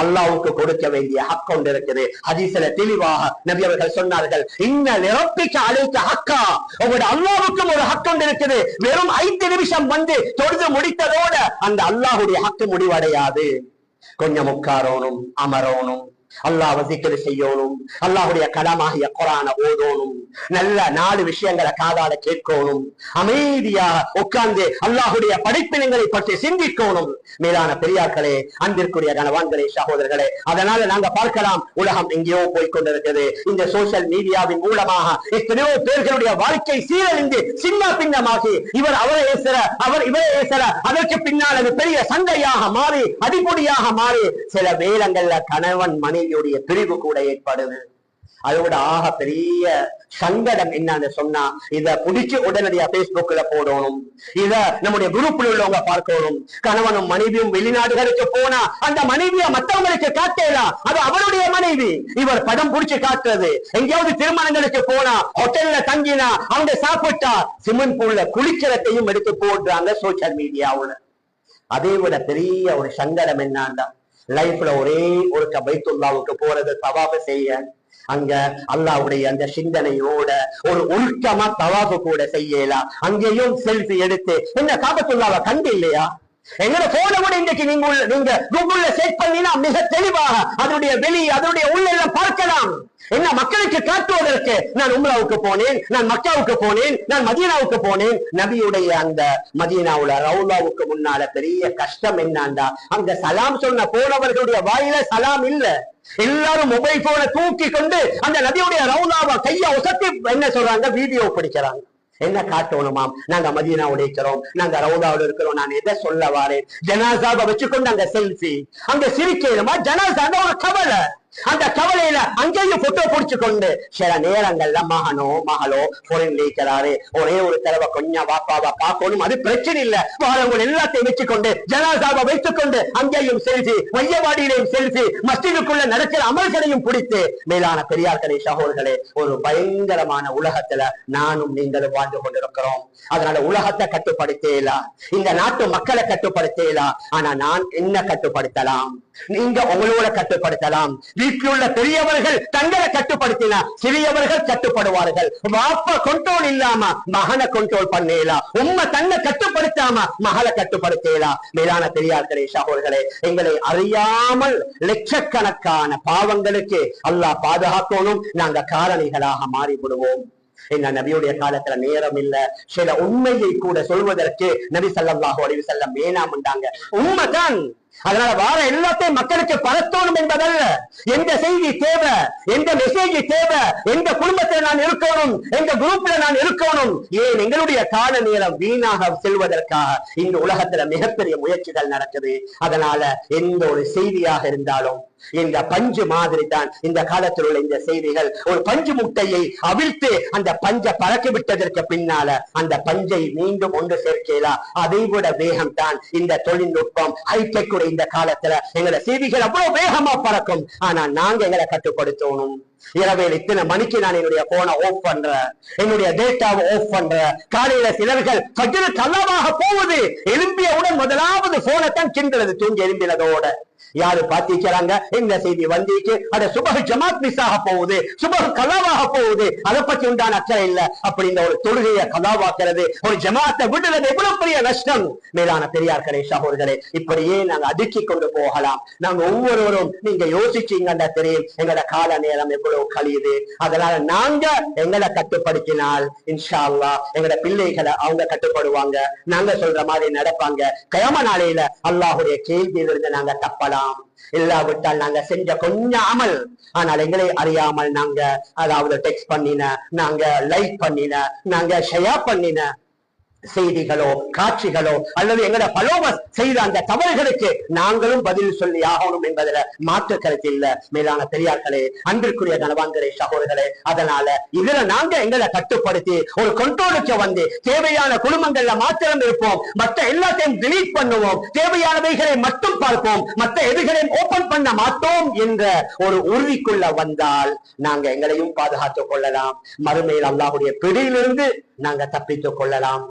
அல்லாவுக்கு கொடுக்க வேண்டிய ஹக் ஒன்று இருக்குது ஹதீஸ்ல தெளிவாக நபி அவர்கள் சொன்னார்கள் இன்ன நிரப்பிக்க அழைக்க ஹக்கா. உங்களோட அல்லாவுக்கும் ஒரு ஹக் ஒன்று இருக்குது. வெறும் ஐந்து நிமிஷம் வந்து தொழுது முடித்ததோட அந்த அல்லாஹுடைய ஹக்கு முடிவடையாது. கொஞ்சம் உட்காரோனும் அமரோனும் அல்லாஹ் சிக்கர் செய்யணும். அல்லாஹுடைய கடமாகிய குரான ஓதணும். நல்ல நாலு விஷயங்களை காதால கேட்கணும். அமைதியா உட்கார்ந்து அல்லாஹுடைய படைப்பினங்களை பற்றி சிந்திக்கணும். மேலான பெரியார்களே அன்பிற்குரிய கனவான்களே சகோதரர்களே அதனால நாங்க பார்க்கலாம் உலகம் எங்கேயோ போய் கொண்டிருக்கிறது. இந்த சோசியல் மீடியாவின் மூலமாக எத்தனையோ பேர்களுடைய வாழ்க்கை சீரழிந்து சின்ன பின்னமாகி இவர் அவரை ஏசுற அவர் இவரை ஏசுற அதற்கு பின்னால் அது பெரிய சண்டையாக மாறி அடிப்பொடியாக மாறி சில வேளங்கள்ல கணவன் மனைவியுடைய பிரிவு கூட ஏற்படுது அதோட ஆக பெரிய சங்கடம் என்னன்னு சொன்னா இத புடிச்சு உடனடியா பேஸ்புக்ல போடணும். இத நம்முடைய குரூப்ல உள்ளவங்க பார்க்கணும். கணவனும் மனைவியும் வெளிநாடுகளுக்கு போனா அந்த மனைவிய மத்தவங்களுக்கு காட்டலாம் அது அவருடைய மனைவி. இவர் படம் புடிச்சு காட்டுறது. எங்கேயாவது திருமணங்களுக்கு போனா ஹோட்டல்ல தங்கினா அவங்க சாப்பிட்டா சிமெண்ட் பூல்ல குளிக்கிறதையும் எடுத்து போடுறாங்க சோசியல் மீடியாவுல அதை விட பெரிய ஒரு சங்கடம் என்னன்னா லைஃப்ல ஒரே ஒரு பைத்துல்லாவுக்கு போறது தவாப செய்ய அங்க அல்லாவுடைய அந்த சிந்தனையோட ஒரு உருக்கமா தவாபு கூட செய்யலாம். அங்கேயும் செல்ஃபி எடுத்து என்ன காபத்துல்லாவை கண்டு இல்லையா? எங்கட போன கூட இன்றைக்கு நீங்க உள்ள- நீங்க கூகுள்ல செக் பண்ணினா மிக தெளிவாக அதனுடைய வெளி அதனுடைய உள்ளெல்லாம் பார்க்கலாம். என்ன மக்களுக்கு காட்டுவதற்கு நான் உம்ராவுக்கு போனேன் நான் மக்காவுக்கு போனேன் நான் மதீனாவுக்கு போனேன். நபியுடைய அந்த மதீனாவுல ரவுலாவுக்கு முன்னால பெரிய கஷ்டம் என்னண்டா? அங்க சலாம் சொன்ன போனவர்களுடைய வாயில சலாம் இல்ல. எல்லாரும் மொபைல் போனை தூக்கி கொண்டு அந்த நதியுடைய ரவுலாவை கையை உசத்தி என்ன சொல்றாங்க? வீடியோ பிடிக்கிறாங்க. என்ன காட்டணுமாம்? நாங்க மதியனா உடைக்கிறோம் நாங்க ரவுதாவோட இருக்கிறோம். நான் எதை சொல்ல வாரேன்? ஜனாசாவை வச்சுக்கொண்டு அங்க செல்ஃபி. அங்க சிரிக்கணுமா? ஜனாசாங்க ஒரு கவலை. அந்த கவலையில அங்கேயும் போட்டோ பிடிச்சு கொண்டு சில நேரங்கள்ல மகனோ மகளோ போரின் இருக்கிறாரு ஒரே ஒரு தடவை கொஞ்சம் வாப்பாவா பார்க்கணும். அது பிரச்சனை இல்ல. வாழவங்க எல்லாத்தையும் வச்சுக்கொண்டு ஜனாசாவை வைத்துக் கொண்டு அங்கேயும் செல்ஃபி மையவாடியிலையும் செல்ஃபி மஸ்ஜிதுக்குள்ள நடக்கிற அமல்களையும் பிடித்து மேலான பெரியார்களே சகோதரர்களே ஒரு பயங்கரமான உலகத்துல நானும் நீங்களும் வாழ்ந்து கொண்டிருக்கிறோம். அதனால உலகத்தை கட்டுப்படுத்தேலா. இந்த நாட்டு மக்களை கட்டுப்படுத்தேலா. ஆனா நான் என்ன கட்டுப்படுத்தலாம்? நீங்க உங்களோட கட்டுப்படுத்தலாம். வீட்டில் உள்ள பெரியவர்கள் தங்களை கட்டுப்படுத்தினா சிறியவர்கள் கட்டுப்படுவார்கள். வாப்ப கண்ட்ரோல் இல்லாம மகனை கண்ட்ரோல் பண்ணலாம் உண்மை தன்னை கட்டுப்படுத்தாம மகளை கட்டுப்படுத்தலாம் மேலான பெரியார்களே சகோதர்களே எங்களை அறியாமல் லட்சக்கணக்கான பாவங்களுக்கு அல்லாஹ் பாதுகாக்கணும். நாங்க காரணிகளாக மாறிவிடுவோம். என்ன நபியுடைய காலத்துல நேரம் இல்ல. சில உண்மையை கூட சொல்வதற்கு நபி ஸல்லல்லாஹு அலைஹி வஸல்லம் வேணாம்ண்டாங்க உண்மைதான் அதனால வார எல்லாத்தையும் மக்களுக்கு பரத்தணும் என்பதல்ல. எந்த செய்தி தேவை? எந்த மெசேஜ் தேவை? எந்த குடும்பத்தில் நான் இருக்கணும்? எந்த குரூப்ல நான் இருக்கணும்? ஏன் எங்களுடைய கால நேரம் வீணாக செல்வதற்காக இந்த உலகத்துல மிகப்பெரிய முயற்சிகள் நடக்குது. அதனால எந்த ஒரு செய்தியாக இருந்தாலும் இந்த பஞ்சு மாதிரி தான் இந்த காலத்தில் உள்ள இந்த செய்திகள். ஒரு பஞ்சு முட்டையை அவிழ்த்து அந்த பஞ்ச பறக்கி விட்டதற்கு பின்னால அந்த பஞ்சை மீண்டும் ஒன்று சேர்க்கலாம் அதை விட வேகம் தான் இந்த தொழில்நுட்பம் ஹைடெக் இந்த காலத்துல எங்களோட செய்திகள் அவ்வளவு வேகமா பறக்கும். ஆனா நாங்க எங்களை கட்டுப்படுத்தணும் இரவேல் இத்தனை மணிக்கு நான் என்னுடைய போனை ஆஃப் பண்றேன் என்னுடைய டேட்டாவை ஆஃப் பண்றேன் காலையில சிலர்கள் ஃபஜ்ரு கல்லமாக போகுது. எழும்பியவுடன் முதலாவது போனை தான் கிண்டுறது தூங்கி எழும்பினதோட. யாரு பாத்திக்கிறாங்க இந்த செய்தி வந்திக்கு அது சுபக ஜமாத் மிஸ் ஆக போகுது. சுபக கலாவாக போகுது. அதை பத்தி உண்டான அக்கறை இல்ல. அப்படி இந்த ஒரு தொழுகையை கலாவாக்குறது ஒரு ஜமாத்தை விடுறது எவ்வளவு பெரிய நஷ்டம்? மேலான பெரியார்களே சகோதரர்களே இப்படியே நாங்க அடுக்கி கொண்டு போகலாம். நாங்க ஒவ்வொருவரும் நீங்க யோசிச்சீங்கன்னா தெரியும் எங்களோட கால நேரம் எவ்வளவு கழியுது. அதனால நாங்க எங்களை கட்டுப்படுத்தினால் இன்ஷா அல்லாஹ் எங்களோட பிள்ளைகளை அவங்க கட்டுப்படுவாங்க. நாங்க சொல்ற மாதிரி நடப்பாங்க. கயம நாளையில அல்லாஹுடைய கேள்வியிலிருந்து நாங்க தப்பலாம். இல்லாவிட்டால் நாங்க செஞ்ச கொஞ்சம் அமல் ஆனால் எங்களை அறியாமல் நாங்க அதாவது டெக்ஸ்ட் பண்ணின நாங்க லைக் பண்ணின நாங்க ஷேர் பண்ணின செய்திகளோ காட்சிகளோ அல்லது எங்களோட பலோபஸ் செய்த அந்த தவறுகளுக்கு நாங்களும் பதில் சொல்லி ஆகணும் என்பதுல மாற்று கருத்து இல்ல. மேலான பெரியார்களே அன்பிற்குரிய கனவாங்கரை சகோதரர்களே அதனால இதுல நாங்க எங்களை கட்டுப்படுத்தி ஒரு கண்ட்ரோலுக்கு வந்து தேவையான குடும்பங்கள்ல மாத்திரம் இருப்போம். மற்ற எல்லாத்தையும் டிலீட் பண்ணுவோம். தேவையானவைகளை மட்டும் பார்ப்போம். மற்ற எதுகளையும் ஓபன் பண்ண மாட்டோம் என்ற ஒரு உறுதிக்குள்ள வந்தால் நாங்க எங்களையும் பாதுகாத்துக் கொள்ளலாம். மறுமையில் அல்லாஹுடைய பிடியிலிருந்து நாங்க தப்பித்துக் கொள்ளலாம்.